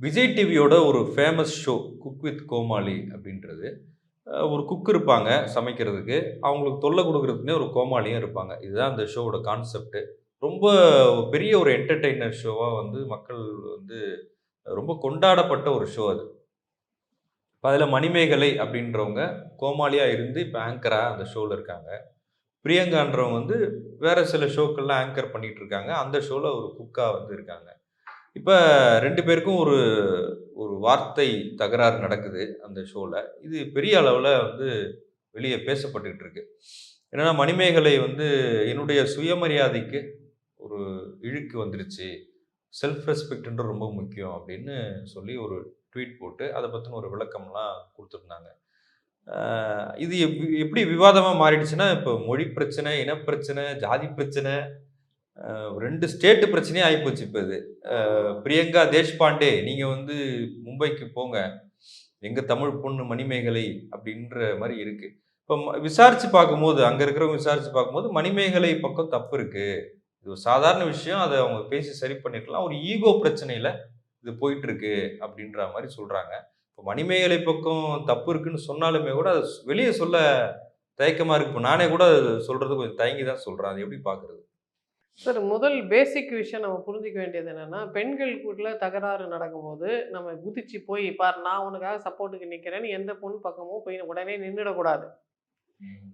விஜய் டிவியோட ஒரு famous show cook with Comali அப்படின்றது. ஒரு குக் இருப்பாங்க சமைக்கிறதுக்கு. அவங்களுக்கு தொல்லை கொடுக்கறதுக்குனே ஒரு கோமாளியும் இருப்பாங்க. இதுதான் அந்த ஷோவோட கான்செப்ட் ரொம்ப பெரிய ஒரு என்டர்டெய்னர் ஷோவாக வந்து மக்கள் வந்து ரொம்ப கொண்டாடப்பட்ட ஒரு ஷோ அது. இப்போ அதில் மணிமேகலை அப்படின்றவங்க கோமாளியாக இருந்து இப்போ ஆங்கராக அந்த ஷோவில் இருக்காங்க. பிரியங்கான்றவங்க வந்து வேறு சில ஷோக்கள்லாம் ஆங்கர் பண்ணிகிட்டு இருக்காங்க. அந்த ஷோவில் ஒரு குக்காக வந்து இருக்காங்க. இப்போ ரெண்டு பேருக்கும் ஒரு ஒரு வார்த்தை தகராறு நடக்குது அந்த ஷோவில் இது பெரிய அளவில் வந்து வெளியே பேசப்பட்டுக்கிட்டு இருக்கு. என்னென்னா மணிமேகலை வந்து என்னுடைய சுயமரியாதைக்கு ஒரு இழுக்கு வந்துருச்சு. செல்ஃப் ரெஸ்பெக்ட்ன்ற ரொம்ப முக்கியம் அப்படின்னு சொல்லி ஒரு ட்வீட் போட்டு அதை பற்றின ஒரு விளக்கம்லாம் கொடுத்துருந்தாங்க. இது எப்- எப்படி விவாதமாக மாறிடுச்சுன்னா இப்போ மொழி பிரச்சனை இனப்பிரச்சனை ஜாதி பிரச்சனை ரெண்டு ஸ்டேட்டு பிரச்சனையே ஆகிப்போச்சு இப்போ இது. பிரியங்கா தேஷ்பாண்டே நீங்கள் வந்து மும்பைக்கு போங்க. எங்கள் தமிழ் பொண்ணு மணிமேகலை அப்படின்ற மாதிரி இருக்குது இப்போ ம- பார்க்கும்போது அங்கே இருக்கிறவங்க விசாரித்து பார்க்கும்போது மணிமேகலை பக்கம் தப்பு இருக்குது இது ஒரு சாதாரண விஷயம். அதை அவங்க பேசி சரி பண்ணிருக்கலாம். ஒரு ஈகோ பிரச்சனையில் இது போயிட்டுருக்கு அப்படின்ற மாதிரி சொல்கிறாங்க இப்போ மணிமேகலை பக்கம் தப்பு இருக்குன்னு சொன்னாலுமே கூட அது வெளியே சொல்ல தயக்கமாக இருக்கு. இப்போ நானே கூட சொல்கிறது கொஞ்சம் தயங்கி தான் சொல்கிறேன் அது எப்படி பார்க்குறது சார் முதல் பேசிக் விஷயம் நம்ம புரிஞ்சிக்க வேண்டியது என்னன்னா பெண்களுக்குள்ள தகராறு நடக்கும்போது நம்ம குதிச்சு போய் பார் நான் உனக்காக சப்போர்ட்டுக்கு நிற்கிறேன்னு எந்த பொண்ணு பக்கமும் போய் உடனே நின்றுடக்கூடாது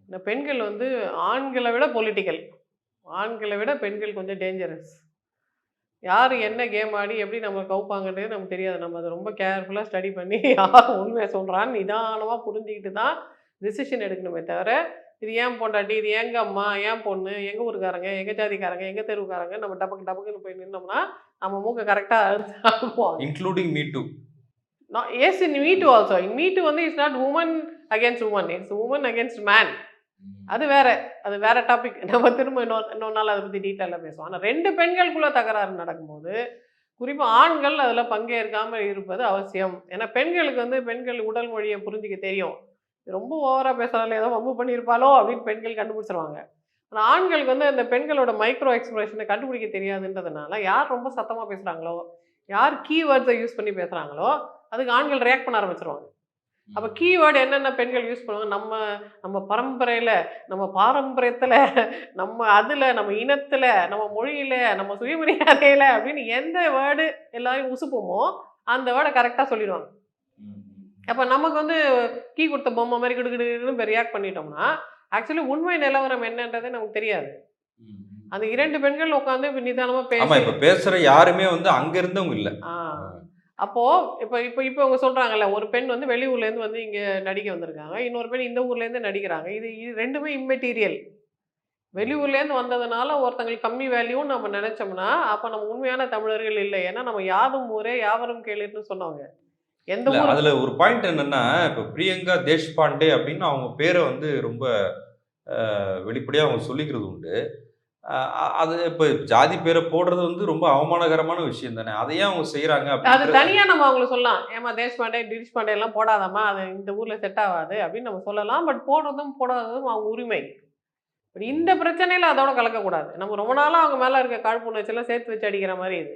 இந்த பெண்கள் வந்து ஆண்களை விட பொலிட்டிக்கல் ஆண்களை விட பெண்கள் கொஞ்சம் டேஞ்சரஸ் யார் என்ன கேம் ஆடி எப்படி நம்ம கவுப்பாங்கன்றது நமக்கு தெரியாது. நம்ம அதை ரொம்ப கேர்ஃபுல்லாக ஸ்டடி பண்ணி யார் உண்மையை சொல்கிறான்னு நிதானமாக புரிஞ்சுக்கிட்டு தான் டிசிஷன் எடுக்கணுமே தவிர இது ஏன் பொண்டாட்டி? இது எங்க அம்மா? ஏன் பொண்ணு? எங்கள் ஊருக்காரங்க? எங்கள் ஜாதிக்காரங்க? எங்கள் தெருவுக்காரங்க? நம்ம டபக்கு டபக்குன்னு போய் நின்னோம்னா நம்ம மூக்க கரெக்டாக including me too yes in me too also in me too வந்து it's not woman against woman it's woman against man அது வேற. அது வேற டாபிக் நம்ம திரும்ப இன்னொரு இன்னொரு நாள் அதை பற்றி டீட்டெயிலாக பேசுவோம். ஆனால் ரெண்டு பெண்களுக்குள்ள தகராறு நடக்கும்போது குறிப்பாக ஆண்கள் அதில் பங்கேற்காமல் இருப்பது அவசியம். ஏன்னா பெண்களுக்கு வந்து பெண்கள் உடல் மொழியை புரிஞ்சுக்க தெரியும். ரொம்ப ஓவராக பேசுகிறாலும் ஏதோ வம்பு பண்ணியிருப்பாளோ அப்படின்னு பெண்கள் கண்டுபிடிச்சிருவாங்க. ஆனால் ஆண்களுக்கு வந்து அந்த பெண்களோட மைக்ரோ எக்ஸ்பிரஷனை கண்டுபிடிக்க தெரியாதுன்றதுனால யார் ரொம்ப சத்தமாக பேசுகிறாங்களோ யார் கீவேர்ட்ஸை யூஸ் பண்ணி பேசுகிறாங்களோ அதுக்கு ஆண்கள் ரியாக்ட் பண்ண ஆரம்பிச்சிருவாங்க. அப்போ கீவேர்டு என்னென்ன பெண்கள் யூஸ் பண்ணுவாங்க? நம்ம நம்ம பரம்பரையில் நம்ம பாரம்பரியத்தில் நம்ம அதில் நம்ம இனத்தில் நம்ம மொழியில் நம்ம சுயமரியாதையில் அப்படின்னு எந்த வேர்டு எல்லாரையும் உசுப்புமோ அந்த வேர்டை கரெக்டாக சொல்லிடுவாங்க. அப்போ நமக்கு வந்து கீ கொடுத்த பொம்மை மாதிரி கிடுகிடுன்னு ரியாக்ட் பண்ணிட்டோம்னா ஆக்சுவலி உண்மை நிலவரம் என்னன்றதே நமக்கு தெரியாது. அந்த இரண்டு பெண்கள் உட்காந்து நிதானமாக ஆமா பேசி இப்ப பேசுற யாருமே வந்து அங்க இருந்தவங்க இல்ல. அப்போ இப்போ இப்போ இப்போ இவங்க சொல்றாங்கல்ல ஒரு பெண் வந்து வெளியூர்ல இருந்து வந்து இங்க நடிக்க வந்திருக்காங்க இன்னொரு பெண் இந்த ஊர்ல இருந்து நடிக்கிறாங்க. இது இது ரெண்டுமே இம்மெட்டீரியல் வெளியூர்ல இருந்து வந்ததுனால ஒருத்தங்களுக்கு கம்மி வேல்யூன்னு நம்ம நினைச்சோம்னா அப்ப நம்ம உண்மையான தமிழர்கள் இல்லை. ஏன்னா நம்ம யாதும் ஊரே யாவரும் கேளுன்னு சொன்னவங்க. எந்த அதுல ஒரு பாயிண்ட் என்னன்னா இப்ப பிரியங்கா தேஷ்பாண்டே அப்படின்னு அவங்க பேரை வந்து ரொம்ப அஹ், வெளிப்படையா அவங்க சொல்லிக்கிறது உண்டு. அது இப்ப ஜாதி பேரை போடுறது வந்து ரொம்ப அவமானகரமான விஷயம் தானே. அதையே அவங்க செய்யறாங்க அது தனியா நம்ம அவங்களுக்கு சொல்லலாம். ஏமா தேஷ்பாண்டே டிரிஷ் பாண்டே எல்லாம் போடாதாம்மா அது இந்த ஊர்ல செட் ஆகாது அப்படின்னு நம்ம சொல்லலாம். பட் போடுறதும் போடாததும் அவங்க உரிமை. பட் இந்த பிரச்சனையில அதோட கலக்கக்கூடாது. நம்ம ரொம்ப நாளா அவங்க மேல இருக்க காழ்ப்புணர்ச்சியெல்லாம் சேர்த்து வச்சு அடிக்கிற மாதிரி இது.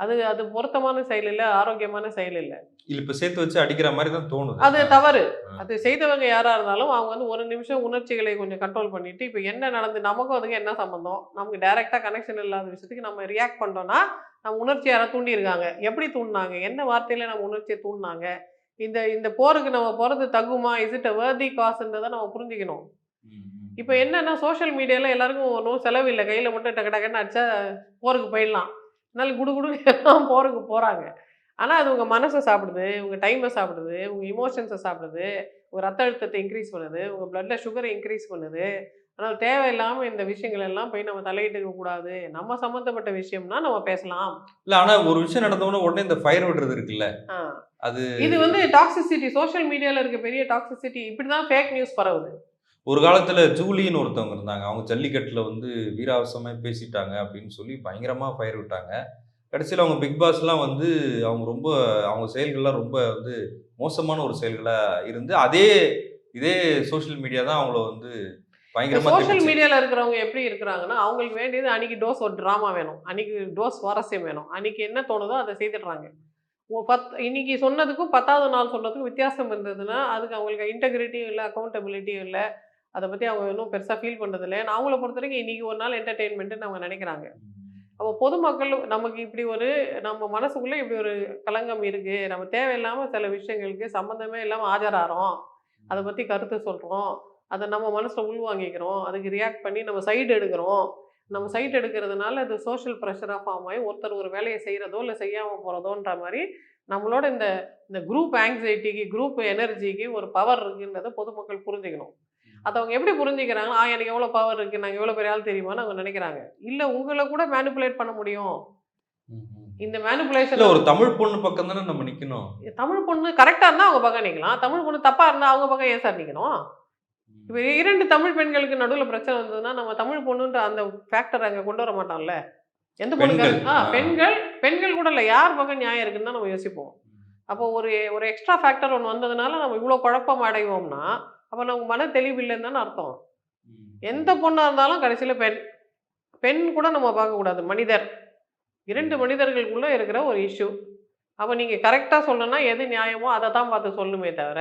அது அது பொருத்தமான செயல் இல்லை ஆரோக்கியமான செயல் இல்லை. இல்ல இப்ப சேர்த்து வச்சு அடிக்கிற மாதிரி தான் தோணுது. அது தவறு. அது செய்தவங்க யாரா இருந்தாலும் அவங்க வந்து ஒரு நிமிஷம் உணர்ச்சிகளை கொஞ்சம் கண்ட்ரோல் பண்ணிட்டு இப்போ என்ன நடந்து நமக்கும் அதுக்கு என்ன சம்பந்தம்? நமக்கு டைரக்டா கனெக்ஷன் இல்லாத விஷயத்துக்கு நம்ம ரியாக்ட் பண்றோம்னா நம்ம உணர்ச்சி யாரை தூண்டியிருக்காங்க. எப்படி தூண்டினாங்க? என்ன வார்த்தையில நம்ம உணர்ச்சியை தூண்டினாங்க? இந்த இந்த போருக்கு நம்ம போறது தகுமா? இஸ் இட் அ வேர்தி காசுன்றதை நம்ம புரிஞ்சுக்கணும். இப்போ என்னன்னா சோஷியல் மீடியால எல்லாருக்கும் ஒன்றும் செலவு இல்லை. கையில மட்டும் டக்கு டக்குன்னு அடிச்சா போருக்கு போயிடலாம். அதனால குடு குடுன்னு எல்லாம் போருக்கு போறாங்க. ஆனா அது உங்க மனசை சாப்பிடுது உங்க டைமை சாப்பிடுது உங்க இமோஷன்ஸை சாப்பிடுது உங்க ரத்த அழுத்தத்தை இன்க்ரீஸ் பண்ணுது உங்க பிளட்ல சுகரை இன்க்ரீஸ் பண்ணுது. அதனால தேவையில்லாம இந்த விஷயங்கள் எல்லாம் போய் நம்ம தலையிட்டு கூடாது. நம்ம சம்மந்தப்பட்ட விஷயம்னா நம்ம பேசலாம். இல்ல ஆனா ஒரு விஷயம் நடந்தவொடனே உடனே இந்த ஃபயர் விடுறது இருக்குல்ல. அது இது வந்து டாக்ஸிசிட்டி சோஷியல் மீடியால இருக்க பெரிய டாக்ஸிசிட்டி இப்படிதான் ஃபேக் நியூஸ் பரவுது. ஒரு காலத்துல ஜூலின்னு ஒருத்தவங்க இருந்தாங்க. அவங்க ஜல்லிக்கட்டுல வந்து வீராவசமா பேசிட்டாங்க அப்படின்னு சொல்லி பயங்கரமா ஃபயர் விட்டாங்க. கடைசியில் அவங்க பிக் பாஸ்லாம் வந்து அவங்க ரொம்ப அவங்க செயல்கள்லாம் ரொம்ப வந்து மோசமான ஒரு செயல்களா இருந்து அதே இதே சோஷியல் மீடியா தான் அவங்கள வந்து பயங்கரமா சோஷியல். மீடியால இருக்கிறவங்க எப்படி இருக்கிறாங்கன்னா அவங்களுக்கு வேண்டியது அன்னைக்கு டோஸ் ஒரு ட்ராமா வேணும். அன்னைக்கு டோஸ் சுவாரஸ்யம் வேணும். அன்னைக்கு என்ன தோணுதோ அதை செய்துடுறாங்க. பத் இன்னைக்கு சொன்னதுக்கும் பத்தாவது நாள் சொன்னதுக்கும் வித்தியாசம் இருந்ததுன்னா அதுக்கு அவங்களுக்கு இன்டெகிரிட்டியும் இல்லை அக்கௌண்டபிலிட்டியும் இல்லை. அதை பற்றி அவங்க இன்னும் பெருசாக ஃபீல் பண்ணுறதில்ல ஏன்னா அவங்கள பொறுத்த வரைக்கும் இன்றைக்கி ஒரு நாள் என்டர்டெயின்மெண்ட்டுன்னு அவங்க நினைக்கிறாங்க. அப்போ பொதுமக்கள் நமக்கு இப்படி ஒரு நம்ம மனசுக்குள்ளே இப்படி ஒரு களங்கம் இருக்குது நம்ம தேவையில்லாமல் சில விஷயங்களுக்கு சம்மந்தமே இல்லாமல் ஆஜராகிறோம் அதை பற்றி கருத்து சொல்கிறோம் அதை நம்ம மனசில் உள்வாங்கிக்கிறோம். அதுக்கு ரியாக்ட் பண்ணி நம்ம சைடு எடுக்கிறோம். நம்ம சைட் எடுக்கிறதுனால அது சோஷியல் ப்ரெஷராக ஃபார்ம் ஆகி ஒருத்தர் ஒரு வேலையை செய்கிறதோ இல்லை செய்யாமல் போகிறதோன்ற மாதிரி நம்மளோட இந்த இந்த குரூப் ஆங்ஸைட்டிக்கு குரூப் எனர்ஜிக்கு ஒரு பவர் இருக்குன்றதை பொதுமக்கள் புரிஞ்சுக்கணும். அதை அவங்க எப்படி புரிஞ்சுக்கிறாங்க ஆ எனக்கு எவ்வளோ பவர் இருக்குது நாங்கள் எவ்வளோ பெரிய ஆள் தெரியுமான்னு அவங்க நினைக்கிறாங்க. இல்லை உங்களை கூட மேனிப்புலேட் பண்ண முடியும். இந்த இல்ல மேனிப்புலேஷன் ஒரு தமிழ் பொண்ணு பக்கம் தானே நம்ம நிக்கணும். தமிழ் பொண்ணு கரெக்டாக இருந்தால் அவங்க பக்கம் நிற்கலாம் தமிழ் பொண்ணு தப்பாக இருந்தால் அவங்க பக்கம் ஏன் சார் நிற்கணும் இப்போ இரண்டு தமிழ் பெண்களுக்கு நடுவில் பிரச்சனை வந்ததுன்னா நம்ம தமிழ் பொண்ணுன்ற அந்த ஃபேக்டர் அங்கே கொண்டு வர மாட்டோம்ல? எந்த பொண்ணுக்கு? பெண்கள். ஆ ஆ. பெண்கள் பெண்கள் கூட இல்லை. யார் பக்கம் நியாயம் இருக்குன்னு தான் நம்ம யோசிப்போம். அப்போ ஒரு ஒரு எக்ஸ்ட்ரா ஃபேக்டர் ஒன்று வந்ததுனால நம்ம இவ்வளோ குழப்பம் அடைவோம்னா அப்போ நமக்கு மன தெளிவு இல்லைன்னு தானே அர்த்தம். எந்த பொண்ணாக இருந்தாலும் கடைசியில் பெண். பெண் கூட நம்ம பார்க்கக்கூடாது மனிதர். இரண்டு மனிதர்களுக்குள்ளே இருக்கிற ஒரு இஷ்யூ அப்போ நீங்கள் கரெக்டாக சொல்லணும்னா எது நியாயமோ அதை தான் பார்த்து சொல்லணுமே தவிர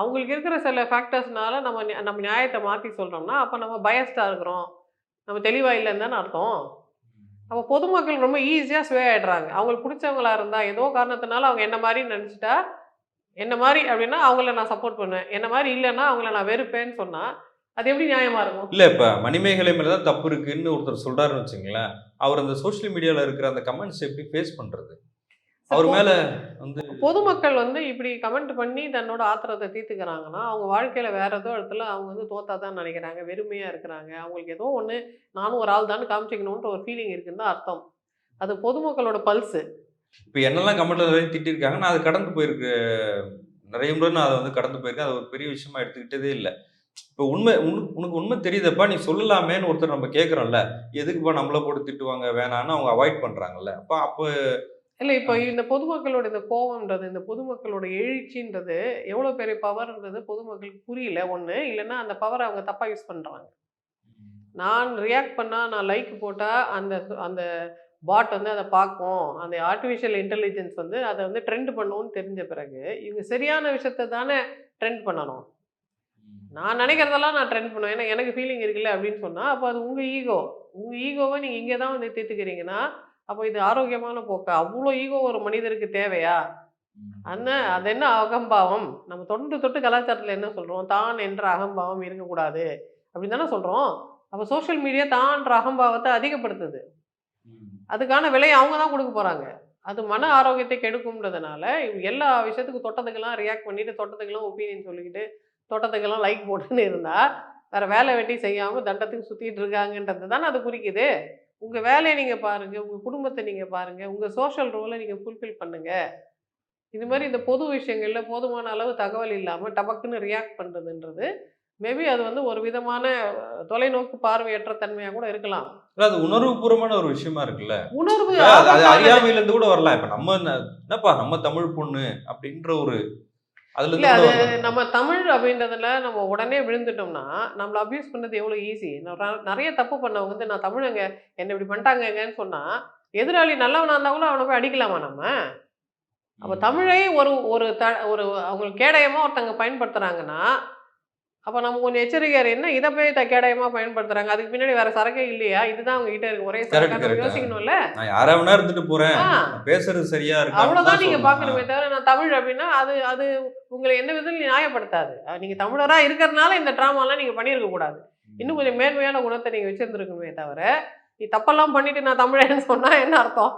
அவங்களுக்கு இருக்கிற சில ஃபேக்டர்ஸ்னால நம்ம நம்ம நியாயத்தை மாற்றி சொல்கிறோம்னா அப்போ நம்ம பயஸ்டாக இருக்கிறோம். நம்ம தெளிவாக இல்லைன்னு தானே அர்த்தம். அப்போ பொதுமக்கள் ரொம்ப ஈஸியாக ஸ்வே ஆயிடுறாங்க. அவங்களுக்கு பிடிச்சவங்களா இருந்தால் ஏதோ காரணத்தினால அவங்க என்ன மாதிரி நினச்சிட்டா என்ன மாதிரி அப்படின்னா அவங்கள நான் சப்போர்ட் பண்ணுவேன். என்ன மாதிரி இல்லைன்னா அவங்கள நான் வெறுப்பேன்னு சொன்னால் அது எப்படி நியாயமாக இருக்கும்? இல்ல இப்ப மணிமேகலை மேல தான் தப்பு இருக்குன்னு ஒருத்தர் சொல்றாருன்னு வச்சுங்களேன் அவர் அந்த சோஷியல் மீடியால இருக்கிற அந்த கமெண்ட்ஸ் எப்படி ஃபேஸ் பண்றது? அவர் மேல வந்து பொதுமக்கள் வந்து இப்படி கமெண்ட் பண்ணி தன்னோட ஆத்திரத்தை தீர்த்துக்கிறாங்கன்னா அவங்க வாழ்க்கையில வேற ஏதோ இடத்துல அவங்க வந்து தோத்தா தான் நினைக்கிறாங்க வெறுமையா இருக்கிறாங்க. அவங்களுக்கு ஏதோ ஒன்று நானும் ஒரு ஆள் தான் காமிச்சிக்கணுன்ற ஒரு ஃபீலிங் இருக்குன்னு அர்த்தம். அது பொதுமக்களோட பல்ஸ் இப்போ என்னெல்லாம் கமெண்ட்ல நிறைய திட்டிருக்காங்க நான் அது கடந்து போயிருக்கு. நிறைய முறை நான் அதை வந்து கடந்து போயிருக்கேன். அது ஒரு பெரிய விஷயமா எடுத்துக்கிட்டதே இல்லை. இப்போ உண்மை உனக்கு உனக்கு உண்மை தெரியுதப்பா நீ சொல்லலாமேன்னு ஒருத்தர் நம்ம கேட்குறோம்ல. எதுக்குப்பா நம்மள போட்டு திட்டுவாங்க வேணான்னு அவங்க அவாய்ட் பண்ணுறாங்கல்ல அப்போ அப்போ இல்லை இப்போ இந்த பொதுமக்களோட இந்த கோவம்ன்றது இந்த பொதுமக்களோட எழுச்சின்றது எவ்வளோ பெரிய பவர்ன்றது பொதுமக்களுக்கு புரியல. ஒன்று இல்லைன்னா அந்த பவரை அவங்க தப்பாக யூஸ் பண்ணுறாங்க நான் ரியாக்ட் பண்ணால் நான் லைக் போட்டால் அந்த அந்த பாட் வந்து அதை பார்க்கும் அந்த ஆர்டிஃபிஷியல் இன்டெலிஜென்ஸ் வந்து அதை வந்து ட்ரெண்ட் பண்ணும்னு தெரிஞ்ச பிறகு இவங்க சரியான விஷயத்த தானே ட்ரெண்ட் பண்ணணும். நான் நினைக்கிறதெல்லாம் நான் ட்ரெண்ட் பண்ணுவேன். ஏன்னா எனக்கு ஃபீலிங் இருக்குல்ல அப்படின்னு சொன்னால் அப்போ அது உங்கள் ஈகோ உங்கள் ஈகோவை நீங்கள் இங்கே தான் வந்து தீர்த்துக்கிறீங்கன்னா அப்போ இது ஆரோக்கியமான போக்கு? அவ்வளோ ஈகோ ஒரு மனிதருக்கு தேவையா? அண்ணன் அது என்ன அகம்பாவம்? நம்ம தொட்டு தொட்டு கலாச்சாரத்தில் என்ன சொல்கிறோம் தான் என்ற அகம்பாவம் இருக்கக்கூடாது. அப்படின்னு தானே சொல்கிறோம் அப்போ சோஷியல் மீடியா தான்ற அகம்பாவத்தை அதிகப்படுத்துது. அதுக்கான விலையை அவங்க தான் கொடுக்க போகிறாங்க அது மன ஆரோக்கியத்தை கெடுக்கும்ன்றதுனால இவங்க எல்லா விஷயத்துக்கும் தொட்டதுக்கெல்லாம் ரியாக்ட் பண்ணிட்டு தொட்டதுக்கெல்லாம் ஒப்பீனியன் சொல்லிக்கிட்டு தொட்டதுக்கெல்லாம் லைக் போட்டுன்னு இருந்தால் வேறு வேலை வெட்டி செய்யாமல் தண்டத்துக்கு சுற்றிட்டு இருக்காங்கன்றது தானே அது குறிக்குது. உங்கள் வேலையை நீங்கள் பாருங்கள் உங்கள் குடும்பத்தை நீங்கள் பாருங்கள் உங்கள் சோஷியல் ரோலை நீங்கள் ஃபுல்ஃபில் பண்ணுங்கள் இது மாதிரி இந்த பொது விஷயங்களில் போதுமான அளவு தகவல் இல்லாமல் டபக்குன்னு ரியாக்ட் பண்ணுறதுன்றது மேபி அது வந்து ஒரு விதமான தொலைநோக்கு பார்வையற்ற தன்மையாக கூட இருக்கலாம். அது உணர்வுபூர்வமான ஒரு விஷயமா இருக்குல்ல? உணர்வு அது-. அறியாமையில இருந்து கூட வரலாம். இப்ப நம்ம என்ன- என்னப்பா நம்ம தமிழ் பொண்ணு அப்படின்ற ஒரு அதுல அது. நம்ம தமிழ் அப்படின்றதுல நம்ம உடனே விழுந்துட்டோம்னா நம்மள அபியூஸ் பண்ணது எவ்வளோ ஈஸி நிறைய தப்பு பண்ணவங்க வந்து நான் தமிழங்க என்ன இப்படி பண்ணிட்டாங்கன்னு சொன்னா எதிராளி நல்லவனா இருந்தா கூட அவனை போய் அடிக்கலாமா நம்ம? அப்போ தமிழை ஒரு ஒரு த ஒரு அவங்களுக்கு கேடயமா ஒருத்தங்க பயன்படுத்துறாங்கன்னா அப்போ நம்ம கொஞ்சம் எச்சரிக்கையார் என்ன? இதை போய் த கேடயமா பயன்படுத்துறாங்க? அதுக்கு பின்னாடி வேற சரக்கே இல்லையா? இதுதான் அவங்க கிட்ட இருக்கு. ஒரே சரக்கு. யோசிக்கணும்ல? நான் யாரா வேணா இருந்துட்டு போறேன். பேசுறது சரியா இருக்கு? அவ்வளவுதான் நீங்க பாக்கணுமே தவிர நான் தமிழ் அப்படின்னா அது அது உங்களை எந்த விதத்திலும் நியாயப்படுத்தாது. நீங்க தமிழரா இருக்கிறதுனால இந்த ட்ராமாலாம் நீங்க பண்ணியிருக்க கூடாது. இன்னும் கொஞ்சம் மேன்மையான குணத்தை நீங்க வச்சிருந்துருக்கணுமே தவிர நீ தப்பெல்லாம் பண்ணிட்டு நான் தமிழன்னு சொன்னா என்ன அர்த்தம்?